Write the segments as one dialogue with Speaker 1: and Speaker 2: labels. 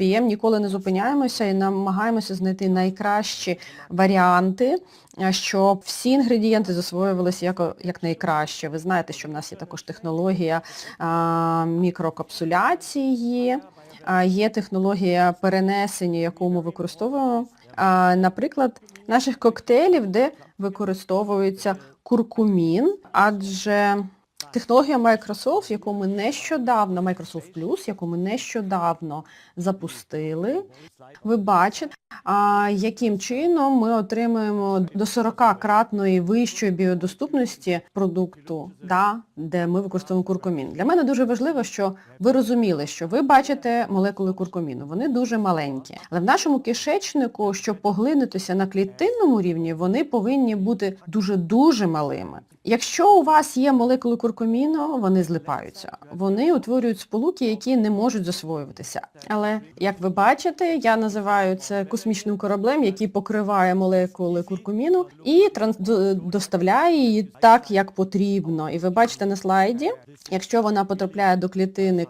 Speaker 1: PM ніколи не зупиняємося і намагаємося знайти найкращі варіанти, щоб всі інгредієнти засвоювалися як, як найкраще. Ви знаєте, що в нас є також технологія а, мікрокапсуляції, є технологія перенесення, яку ми використовуємо. Наприклад, наших коктейлів, де використовується куркумін, адже технологія Microsoft, яку ми нещодавно, Microsoft Plus, яку ми нещодавно запустили, ви бачите, яким чином ми отримуємо до 40-кратної вищої біодоступності продукту, да, де ми використовуємо куркумін. Для мене дуже важливо, що ви розуміли, що ви бачите молекули куркуміну. Вони дуже маленькі. Але в нашому кишечнику, щоб поглинутися на клітинному рівні, вони повинні бути дуже-дуже малими. Якщо у вас є молекули куркуміну, вони злипаються. Вони утворюють сполуки, які не можуть засвоюватися. Але, як ви бачите, я називаю це космічним кораблем, який покриває молекули куркуміну і доставляє її так, як потрібно. І ви бачите на слайді, якщо вона потрапляє до клітини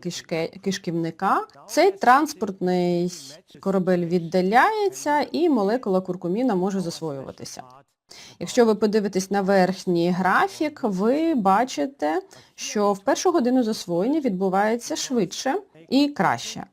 Speaker 1: кишківника, цей транспортний корабель віддаляється і молекула куркуміна може засвоюватися. Якщо ви подивитесь на верхній графік, ви бачите, що в першу годину засвоєння відбувається швидше і краще.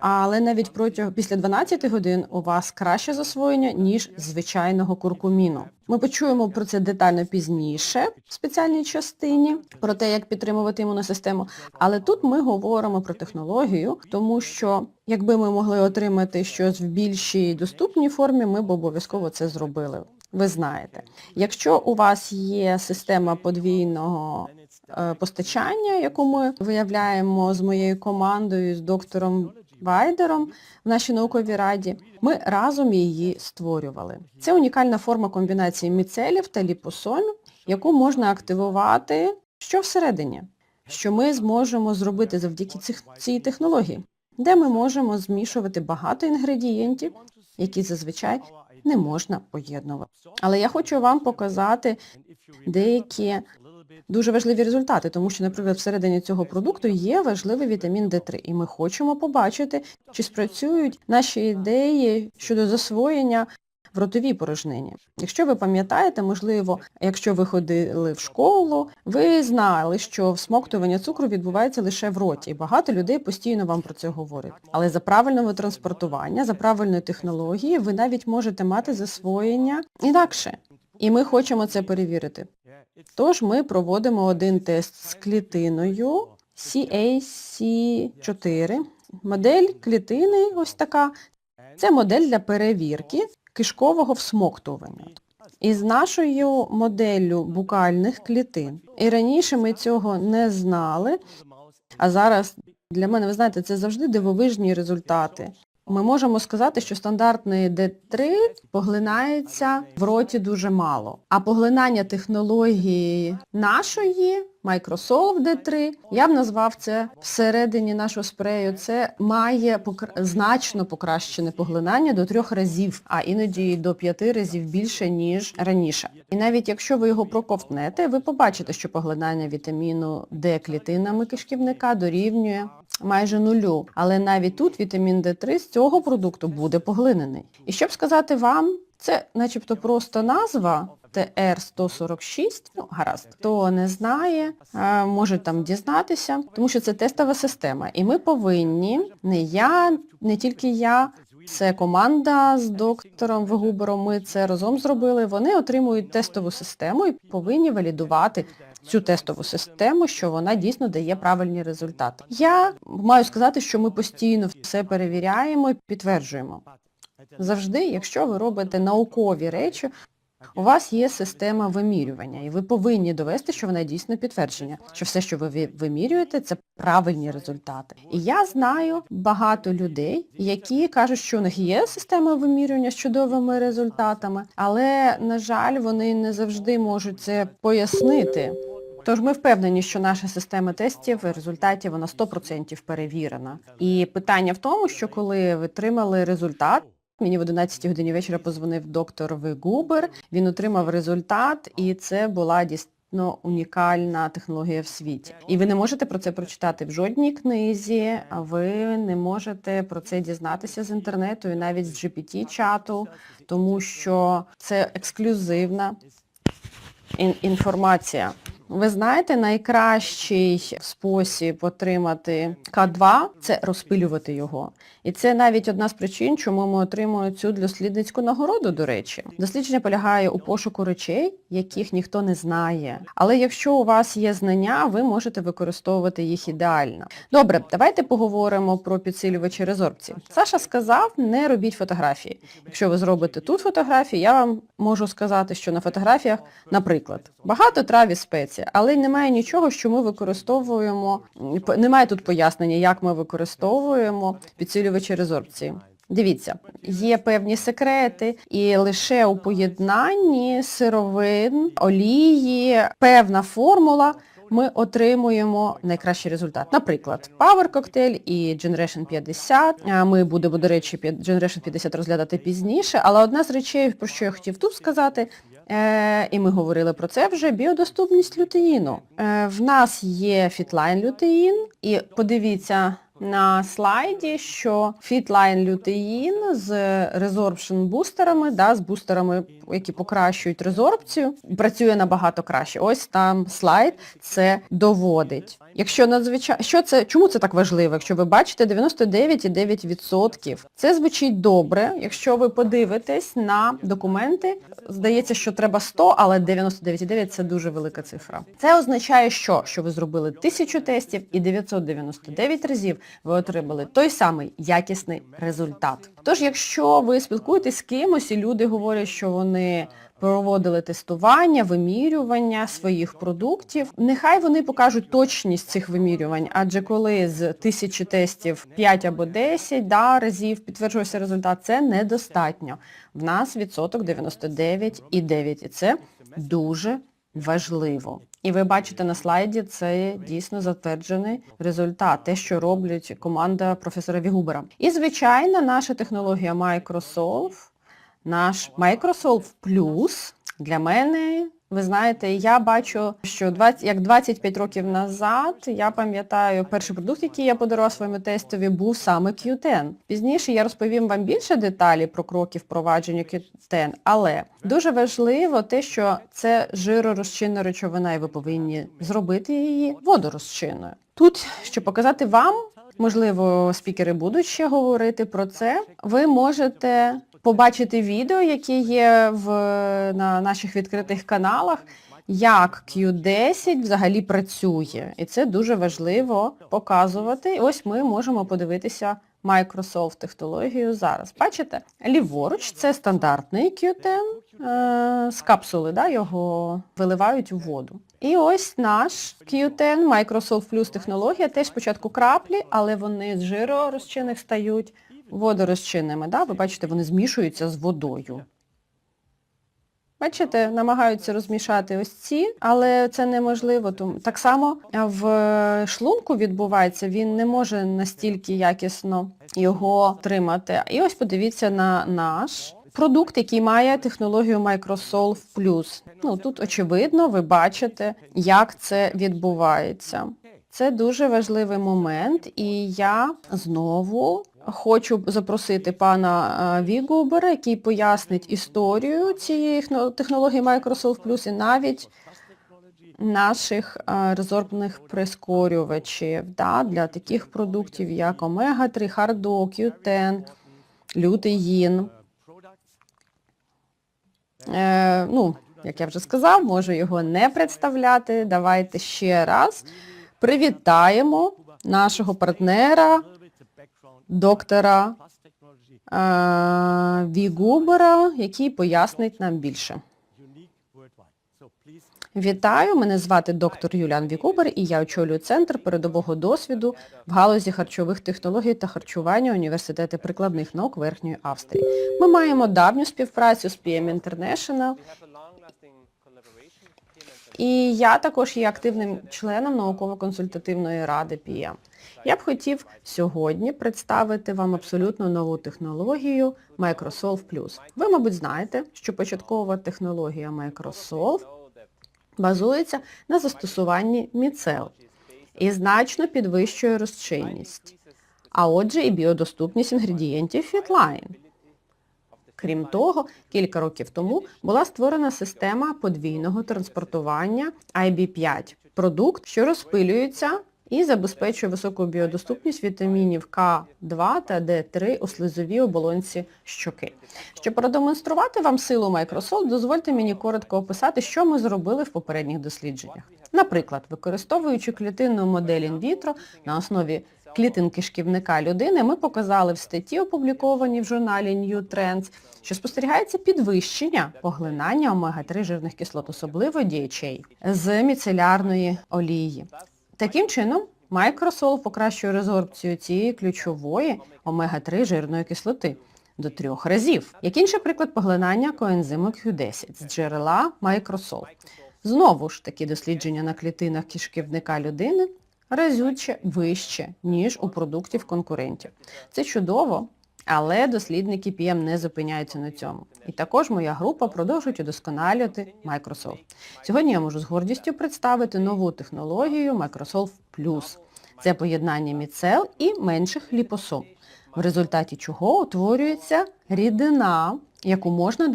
Speaker 1: Але навіть протягом після 12 годин у вас краще засвоєння, ніж звичайного куркуміну. Ми почуємо про це детально пізніше в спеціальній частині, про те, як підтримувати імунну систему. Але тут ми говоримо про технологію, тому що якби ми могли отримати щось в більшій доступній формі, ми б обов'язково це зробили. Ви знаєте. Якщо у вас є система подвійного е, постачання, яку ми виявляємо з моєю командою, з доктором Вайдером в нашій науковій раді, ми разом її створювали. Це унікальна форма комбінації міцелів та ліпосомів, яку можна активувати що всередині, що ми зможемо зробити завдяки цій технології, де ми можемо змішувати багато інгредієнтів, які зазвичай не можна поєднувати. Але я хочу вам показати деякі дуже важливі результати, тому що, наприклад, всередині цього продукту є важливий вітамін D3, і ми хочемо побачити, чи спрацюють наші ідеї щодо засвоєння в ротовій порожнині. Якщо ви пам'ятаєте, можливо, якщо ви ходили в школу, ви знали, що всмоктування цукру відбувається лише в роті, і багато людей постійно вам про це говорять. Але за правильного транспортування, за правильної технології, ви навіть можете мати засвоєння інакше. І ми хочемо це перевірити. Тож ми проводимо один тест з клітиною CAC4. Модель клітини ось така. Це модель для перевірки кишкового всмоктування. Із нашою моделлю букальних клітин. І раніше ми цього не знали, а зараз для мене, ви знаєте, це завжди дивовижні результати. Ми можемо сказати, що стандартний D3 поглинається в роті дуже мало. А поглинання технології нашої, Microsoft D3, я б назвав це всередині нашого спрею, це має покра- значно покращене поглинання до трьох разів, а іноді до п'яти разів більше, ніж раніше. І навіть якщо ви його проковтнете, ви побачите, що поглинання вітаміну D клітинами кишківника дорівнює майже нулю. Але навіть тут вітамін D3 з цього продукту буде поглинений. І щоб сказати вам, це начебто просто назва ТР-146, ну гаразд, хто не знає, може там дізнатися, тому що це тестова система. І ми повинні, не я, не тільки я, це команда з доктором Вегубером, ми це разом зробили. Вони отримують тестову систему і повинні валідувати цю тестову систему, що вона дійсно дає правильні результати. Я маю сказати, що ми постійно все перевіряємо і підтверджуємо. Завжди, якщо ви робите наукові речі, у вас є система вимірювання, і ви повинні довести, що вона дійсно підтвердження, що все, що ви вимірюєте, це правильні результати. І я знаю багато людей, які кажуть, що у них є система вимірювання з чудовими результатами, але, на жаль, вони не завжди можуть це пояснити. Тож ми впевнені, що наша система тестів в результаті вона 100% перевірена. І питання в тому, що коли ви отримали результат, Мені в 11 годині вечора позвонив доктор Вигубер, він отримав результат, і це була дійс- абсолютно унікальна технологія в світі. І ви не можете про це прочитати в жодній книзі, ви не можете про це дізнатися з інтернету і навіть з GPT-чату, тому що це ексклюзивна інформація. Ви знаєте, найкращий спосіб отримати К2 – це розпилювати його. І це навіть одна з причин, чому ми отримуємо цю дослідницьку нагороду, до речі. Дослідження полягає у пошуку речей, яких ніхто не знає. Але якщо у вас є знання, ви можете використовувати їх ідеально. Добре, давайте поговоримо про підсилювачі резорбції. Саша сказав, не робіть фотографії. Якщо ви зробите тут фотографії, я вам можу сказати, що на фотографіях, наприклад, багато трав і спецій, але немає нічого, що ми використовуємо, немає тут пояснення, як ми використовуємо підсилювачі резорбції. Дивіться, є певні секрети, і лише у поєднанні сировин, олії, певна формула ми отримуємо найкращий результат. Наприклад, Power Cocktail і Generation 50. Ми будемо, до речі, Generation 50 розглядати пізніше, але одна з речей, про що я хотів тут сказати, Е, і ми говорили про це вже, біодоступність лютеїну. Е, в нас є фітлайн лютеїн, і подивіться на слайді, що фітлайн лютеїн з резорбшн бустерами, да, з бустерами, які покращують резорбцію, працює набагато краще. Ось там слайд це доводить. Якщо надзвичайно, що це, чому це так важливо? Якщо ви бачите 99,9%, це звучить добре. Якщо ви подивитесь на документи, здається, що треба 100, але 99,9 це дуже велика цифра. Це означає, що? Що ви зробили 1000 тестів і 999 разів ви отримали той самий якісний результат. Тож, якщо ви спілкуєтесь з кимось і люди говорять, що вони проводили тестування, вимірювання своїх продуктів. Нехай вони покажуть точність цих вимірювань, адже коли з тисячі тестів 5 або 10 да, разів підтверджується результат, це недостатньо. В нас відсоток 99,9 і це дуже важливо. І ви бачите на слайді, це дійсно затверджений результат, те, що роблять команда професора Вігубера. І, звичайно, наша технологія Microsoft, наш Microsoft Plus для мене, ви знаєте, я бачу, що 20, як 25 років назад, я пам'ятаю, перший продукт, який я подарував своєму тестові, був саме Q10. Пізніше я розповім вам більше деталі про кроки впровадження Q10, але дуже важливо те, що це жиророзчинна речовина, і ви повинні зробити її водорозчинною. Тут, щоб показати вам, можливо, спікери будуть ще говорити про це, ви можете побачити відео, які є в, на наших відкритих каналах, як Q10 взагалі працює. І це дуже важливо показувати. Ось ми можемо подивитися Microsoft технологію зараз. Бачите? Ліворуч це стандартний Q10 е, з капсули, да, його виливають у воду. І ось наш Q10 Microsoft Plus технологія, теж спочатку краплі, але вони з жиророзчинних стають водорозчинними. Да? Ви бачите, вони змішуються з водою. Бачите, намагаються розмішати ось ці, але це неможливо. Так само в шлунку відбувається, він не може настільки якісно його тримати. І ось подивіться на наш продукт, який має технологію Microsoft Plus. Ну, тут очевидно, ви бачите, як це відбувається. Це дуже важливий момент, і я знову хочу запросити пана е, Вігубера, який пояснить історію цієї технології Microsoft Plus і навіть наших е, резорбних прискорювачів да, для таких продуктів, як Омега-3, Хардо, Q10, лютеїн. Е, ну, як я вже сказав, можу його не представляти. Давайте ще раз привітаємо нашого партнера, доктора е, Вігубера, який пояснить нам більше. Вітаю, мене звати доктор Юліан Вікубер і я очолюю Центр передового досвіду в галузі харчових технологій та харчування Університету прикладних наук Верхньої Австрії. Ми маємо давню співпрацю з PM International і я також є активним членом науково-консультативної ради PM. Я б хотів сьогодні представити вам абсолютно нову технологію Microsoft Plus. Ви, мабуть, знаєте, що початкова технологія Microsoft базується на застосуванні міцел і значно підвищує розчинність, а отже і біодоступність інгредієнтів Fitline. Крім того, кілька років тому була створена система подвійного транспортування IB5 продукт, що розпилюється і забезпечує високу біодоступність вітамінів К2 та Д3 у слизовій оболонці щоки. Щоб продемонструвати вам силу Microsoft, дозвольте мені коротко описати, що ми зробили в попередніх дослідженнях. Наприклад, використовуючи клітинну модель інвітро на основі клітинки шківника людини, ми показали в статті, опублікованій в журналі New Trends, що спостерігається підвищення поглинання омега-3 жирних кислот, особливо DHA, з міцелярної олії. Таким чином, Microsoft покращує резорбцію цієї ключової омега-3 жирної кислоти до трьох разів. Як інший приклад поглинання коензиму Q10 з джерела Microsoft. Знову ж таки дослідження на клітинах кишківника людини разюче вище, ніж у продуктів конкурентів. Це чудово, але дослідники PM не зупиняються на цьому. І також моя група продовжує удосконалювати Microsoft. Сьогодні я можу з гордістю представити нову технологію Microsoft Plus. Це поєднання міцел і менших ліпосом, в результаті чого утворюється рідина, яку можна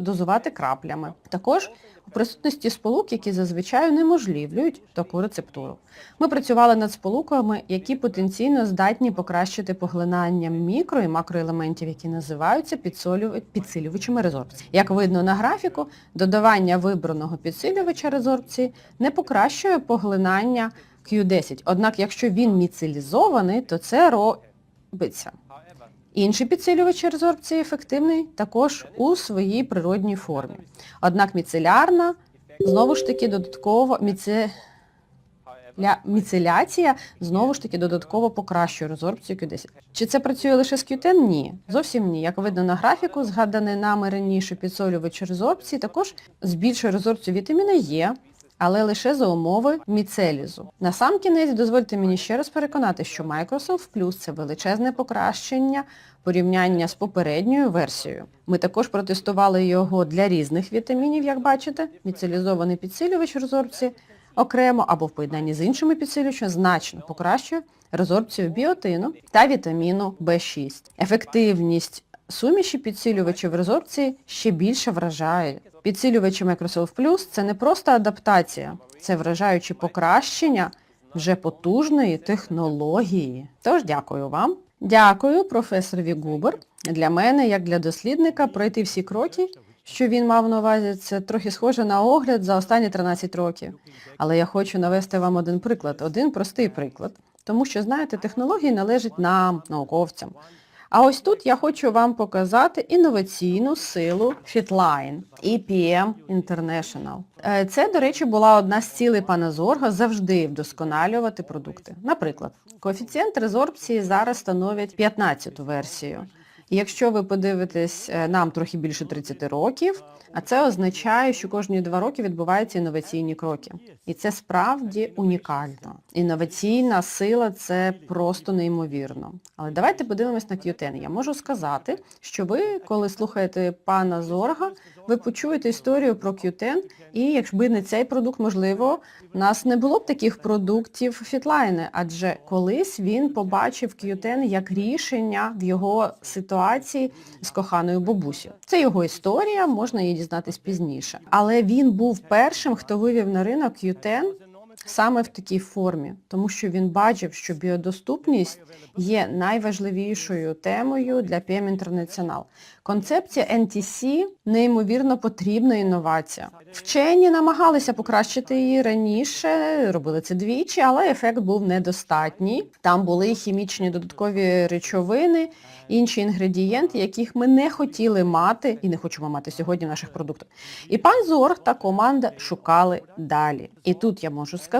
Speaker 1: дозувати краплями. Також у присутності сполук, які зазвичай унеможливлюють таку рецептуру. Ми працювали над сполуками, які потенційно здатні покращити поглинання мікро і макроелементів, які називаються підсилювачами резорбції. Як видно на графіку, додавання вибраного підсилювача резорбції не покращує поглинання Q10. Однак, якщо він міцелізований, то це робиться. Інший підсилювач резорбції ефективний також у своїй природній формі. Однак міцелярна, знову ж таки, додатково міце... ля- міцеляція знову ж таки додатково покращує резорбцію Q10. Чи це працює лише з Q10? Ні. Зовсім ні. Як видно на графіку, згаданий нами раніше підсолювач резорбції також збільшує резорбцію вітаміна Е, але лише за умови міцелізу. На сам кінець дозвольте мені ще раз переконати, що Microsoft Plus – це величезне покращення порівняння з попередньою версією. Ми також протестували його для різних вітамінів, як бачите, міцелізований підсилювач резорбції окремо або в поєднанні з іншими підсилювачами значно покращує резорбцію біотину та вітаміну В6. Ефективність суміші підсилювачів резорбції ще більше вражає. Підсилювачі Microsoft Plus – це не просто адаптація, це вражаюче покращення вже потужної технології. Тож дякую вам. Дякую професорові Губер. Для мене, як для дослідника, пройти всі кроки, що він мав на увазі, це трохи схоже на огляд за останні 13 років. Але я хочу навести вам один приклад, один простий приклад. Тому що, знаєте, технології належать нам, науковцям. А ось тут я хочу вам показати інноваційну силу Fitline EPM International. Е, Це, до речі, була одна з цілей пана Зорга завжди вдосконалювати продукти. Наприклад, коефіцієнт резорбції зараз становить 15-ту версію. Якщо ви подивитесь, е, нам трохи більше 30 років, а це означає, що кожні два роки відбуваються інноваційні кроки. І це справді унікально. Інноваційна сила це просто неймовірно. Але давайте подивимось на Q10. Я можу сказати, що ви, коли слухаєте пана Зорга, ви почуєте історію про Q10, і якби не цей продукт, можливо, у нас не було б таких продуктів Фітлайни, адже колись він побачив Q10 як рішення в його ситуації з коханою бабусю. Це його історія, можна її дізнатись пізніше. Але він був першим, хто вивів на ринок Q10 саме в такій формі, тому що він бачив, що біодоступність є найважливішою темою для PM International. Концепція NTC неймовірно потрібна інновація. Вчені намагалися покращити її раніше, робили це двічі, але ефект був недостатній. Там були хімічні додаткові речовини, інші інгредієнти, яких ми не хотіли мати і не хочемо мати сьогодні в наших продуктах. І пан Зорг та команда шукали далі. І тут я можу сказати,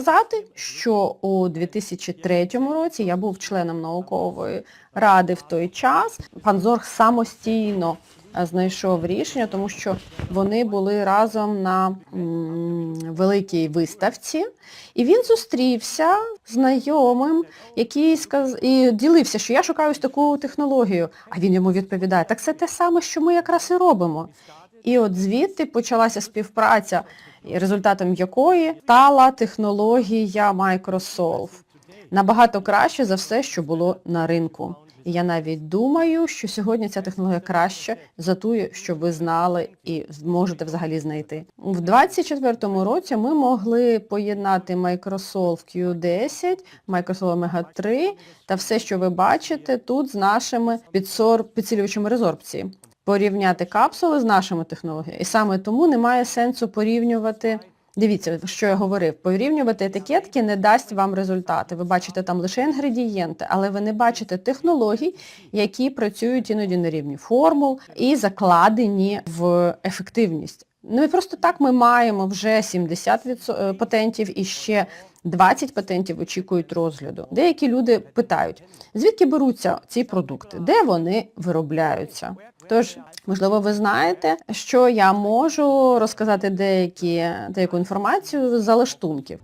Speaker 1: що у 2003 році я був членом наукової ради в той час. Пан Зорг самостійно е, знайшов рішення, тому що вони були разом на м, великій виставці, і він зустрівся знайомим, який сказ... і ділився, що я шукаю ось таку технологію. А він йому відповідає, так це те саме, що ми якраз і робимо. І от звідти почалася співпраця, результатом якої стала технологія Microsolve. Набагато краще за все, що було на ринку. І я навіть думаю, що сьогодні ця технологія краще за ту, що ви знали і зможете взагалі знайти. В 2024 році ми могли поєднати Microsoft Q10, Microsoft Omega 3 та все, що ви бачите тут з нашими підсор... підсилювачами резорбції. Порівняти капсули з нашими технологіями. І саме тому немає сенсу порівнювати Дивіться, що я говорив, порівнювати етикетки не дасть вам результати. Ви бачите там лише інгредієнти, але ви не бачите технологій, які працюють іноді на рівні формул і закладені в ефективність. Ну і просто так ми маємо вже 70 відсо- е, патентів і ще 20 патентів очікують розгляду. Деякі люди питають, звідки беруться ці продукти, де вони виробляються. Тож, можливо, ви знаєте, що я можу розказати деякі, деяку інформацію з залаштунків.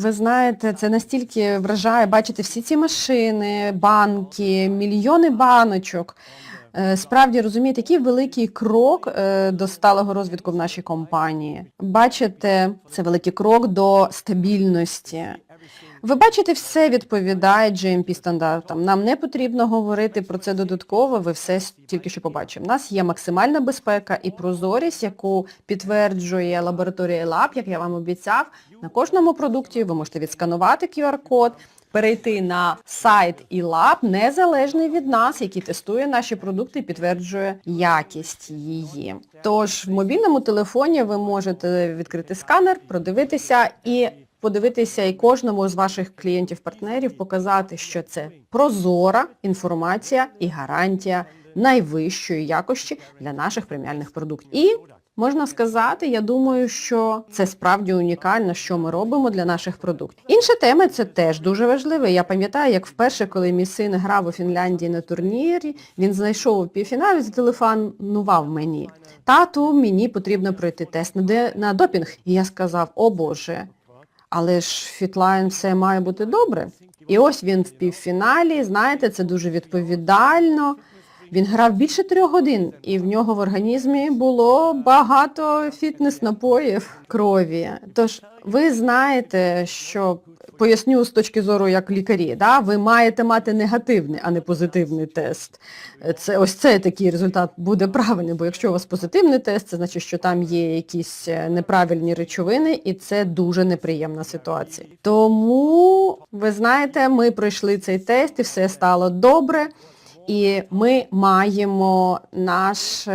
Speaker 1: Ви знаєте, це настільки вражає бачити всі ці машини, банки, мільйони баночок. Е, Справді розумієте, який великий крок е, до сталого розвитку в нашій компанії. Бачите, це великий крок до стабільності. Ви бачите, все відповідає GMP стандартам. Нам не потрібно говорити про це додатково, ви все тільки що побачили. У нас є максимальна безпека і прозорість, яку підтверджує лабораторія Lab, як я вам обіцяв. На кожному продукті ви можете відсканувати QR-код, перейти на сайт eLab, незалежний від нас, який тестує наші продукти і підтверджує якість її. Тож в мобільному телефоні ви можете відкрити сканер, продивитися і подивитися і кожному з ваших клієнтів-партнерів показати, що це прозора інформація і гарантія найвищої якості для наших преміальних продуктів. І можна сказати, я думаю, що це справді унікально, що ми робимо для наших продуктів. Інша тема це теж дуже важливе. Я пам'ятаю, як вперше, коли мій син грав у Фінляндії на турнірі, він знайшов у півфіналі, зателефонував мені. Тату, мені потрібно пройти тест на, допінг. І я сказав, о Боже, але ж Фітлайн все має бути добре. І ось він в півфіналі, знаєте, це дуже відповідально. Він грав більше трьох годин, і в нього в організмі було багато фітнес-напоїв крові. Тож ви знаєте, що поясню з точки зору як лікарі, да? ви маєте мати негативний, а не позитивний тест. Це ось цей такий результат буде правильний, бо якщо у вас позитивний тест, це значить, що там є якісь е, неправильні речовини, і це дуже неприємна ситуація. Тому, ви знаєте, ми пройшли цей тест і все стало добре. І ми маємо нашу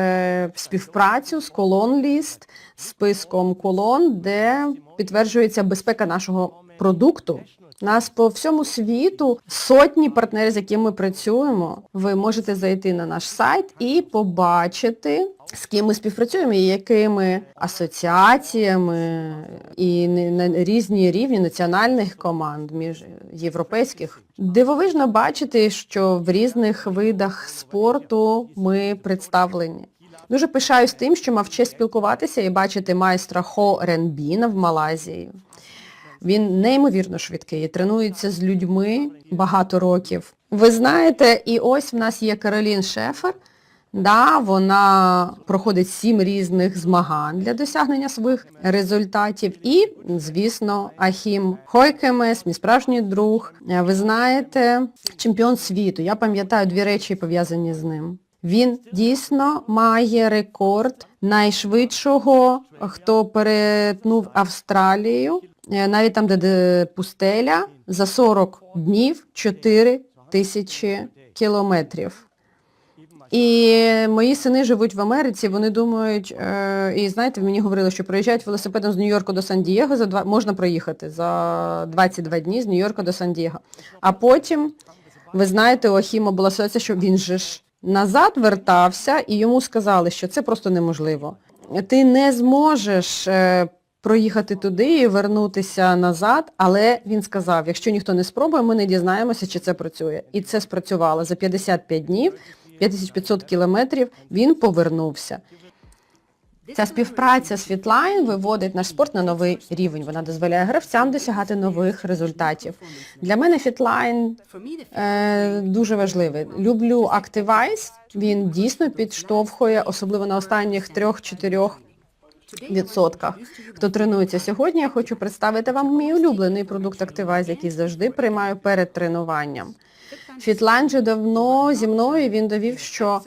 Speaker 1: співпрацю з Колон Ліст, списком колон, де підтверджується безпека нашого продукту. Нас по всьому світу сотні партнерів, з якими ми працюємо. Ви можете зайти на наш сайт і побачити, з ким ми співпрацюємо і якими асоціаціями і на різні рівні національних команд, між європейських. Дивовижно бачити, що в різних видах спорту ми представлені. Дуже пишаюсь тим, що мав честь спілкуватися і бачити майстра Хо Ренбіна в Малайзії. Він неймовірно швидкий, тренується з людьми багато років. Ви знаєте, і ось в нас є Каролін Шефер. Да, вона проходить сім різних змагань для досягнення своїх результатів. І, звісно, Ахім Хойкемес, мій справжній друг. Ви знаєте, чемпіон світу. Я пам'ятаю дві речі пов'язані з ним. Він дійсно має рекорд найшвидшого, хто перетнув Австралію, навіть там, де, де пустеля, за 40 днів 4 тисячі кілометрів. І мої сини живуть в Америці, вони думають, е, і знаєте, мені говорили, що проїжджають велосипедом з Нью-Йорку до Сан-Дієго, за два, можна проїхати за 22 дні з Нью-Йорка до Сан-Дієго. А потім, ви знаєте, у Ахіма була ситуація, що він же ж назад вертався і йому сказали, що це просто неможливо. Ти не зможеш е, проїхати туди і вернутися назад, але він сказав, якщо ніхто не спробує, ми не дізнаємося, чи це працює. І це спрацювало. За 55 днів, 5500 кілометрів він повернувся. Ця співпраця з Fitline виводить наш спорт на новий рівень. Вона дозволяє гравцям досягати нових результатів. Для мене Fitline е, дуже важливий. Люблю Activize, він дійсно підштовхує, особливо на останніх трьох-чотирьох відсотках. Хто тренується сьогодні, я хочу представити вам мій улюблений продукт Activize, який завжди приймаю перед тренуванням. Фітлайн же давно зі мною він довів, що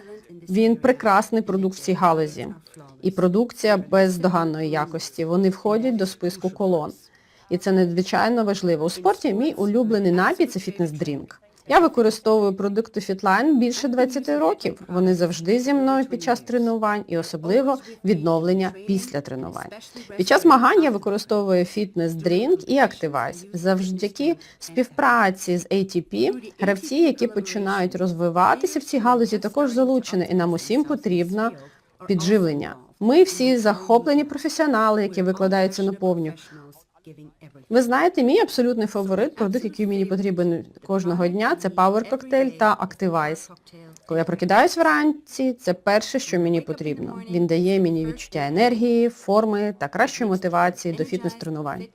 Speaker 1: він прекрасний продукт в цій галузі. І продукція бездоганної якості. Вони входять до списку колон. І це надзвичайно важливо. У спорті мій улюблений напій це фітнес-дрінк. Я використовую продукти Fitline більше 20 років. Вони завжди зі мною під час тренувань і особливо відновлення після тренувань. Під час змагань я використовую фітнес-дрінк і Activize. Завдяки співпраці з ATP гравці, які починають розвиватися в цій галузі, також залучені, і нам усім потрібно підживлення. Ми всі захоплені професіонали, які викладаються на повню. Ви знаєте, мій абсолютний фаворит, продукт, який мені потрібен кожного дня, це Power Cocktail та Activize. Коли я прокидаюсь вранці, це перше, що мені потрібно. Він дає мені відчуття енергії, форми та кращої мотивації до фітнес-тренувань.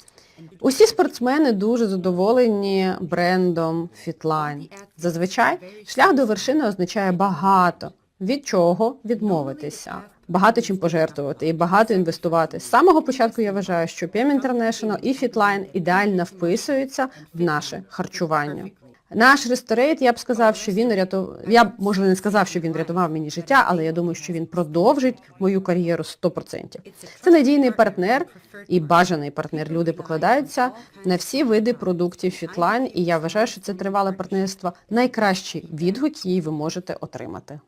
Speaker 1: Усі спортсмени дуже задоволені брендом Fitline. Зазвичай шлях до вершини означає багато. Від чого відмовитися? Багато чим пожертвувати і багато інвестувати. З самого початку я вважаю, що PM International і Fitline ідеально вписуються в наше харчування. Наш ресторейт, я б сказав, що він рятував, я б, може, не сказав, що він врятував мені життя, але я думаю, що він продовжить мою кар'єру 100%. Це надійний партнер і бажаний партнер. Люди покладаються на всі види продуктів Fitline, і я вважаю, що це тривале партнерство найкращий відгук, який ви можете отримати.